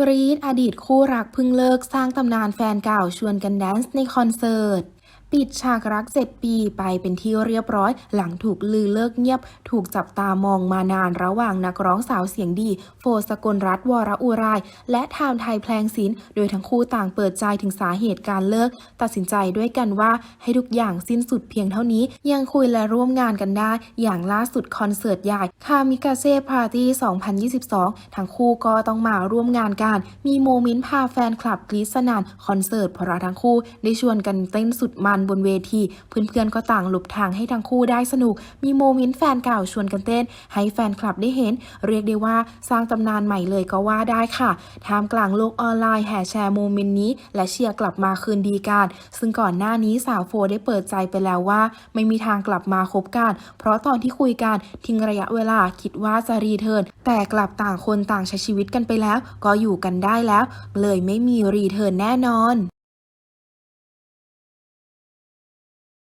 กรีดอดีตคู่รักพึ่งเลิกสร้างตำนานแฟนเก่าชวนกันแดนซ์ในคอนเสิร์ต ปิดฉากรักเจ็ดปีไปเป็นที่เรียบร้อย หลังถูกลือเลิกเงียบ ถูกจับตามองมานานระหว่างนักร้องสาวเสียงดี โฟสกลรัตวรอุไราย และทามไทยแพลงศิลป์โดยทั้งคู่ต่างเปิดใจถึงสาเหตุการเลิก ตัดสินใจด้วยกันว่าให้ทุกอย่างสิ้นสุดเพียงเท่านี้ ยังคุยและร่วมงานกันได้ อย่างล่าสุดคอนเสิร์ตใหญ่คามิกาเซ่พาร์ตี้ 2022 ทั้งคู่ก็ต้องมาร่วมงานกัน มีโมเมนต์พาแฟนคลับกรีดสนานคอนเสิร์ตเพราะทั้งคู่ได้ชวนกันเต้นสุดมันบนเวที เพื่อนๆก็ต่างหลบทางให้ทั้งคู่ได้สนุก มีโมเมนต์แฟนเก่าชวนกันเต้น ให้แฟนคลับได้เห็น เรียกได้ว่าสร้างตำนานใหม่เลยก็ว่าได้ค่ะท่ามกลางโลกออนไลน์แห่แชร์โมเมนต์นี้ และเชียร์กลับมาคืนดีกัน ซึ่งก่อนหน้านี้สาวโฟได้เปิดใจไปแล้วว่า ไม่มีทางกลับมาคบกัน เพราะตอนที่คุยกันทิ้งระยะเวลาคิดว่าจะรีเทิร์นแต่กลับต่างคนต่างใช้ชีวิตกันไปแล้ว ก็อยู่กันได้แล้ว เลยไม่มีรีเทิร์นแน่นอน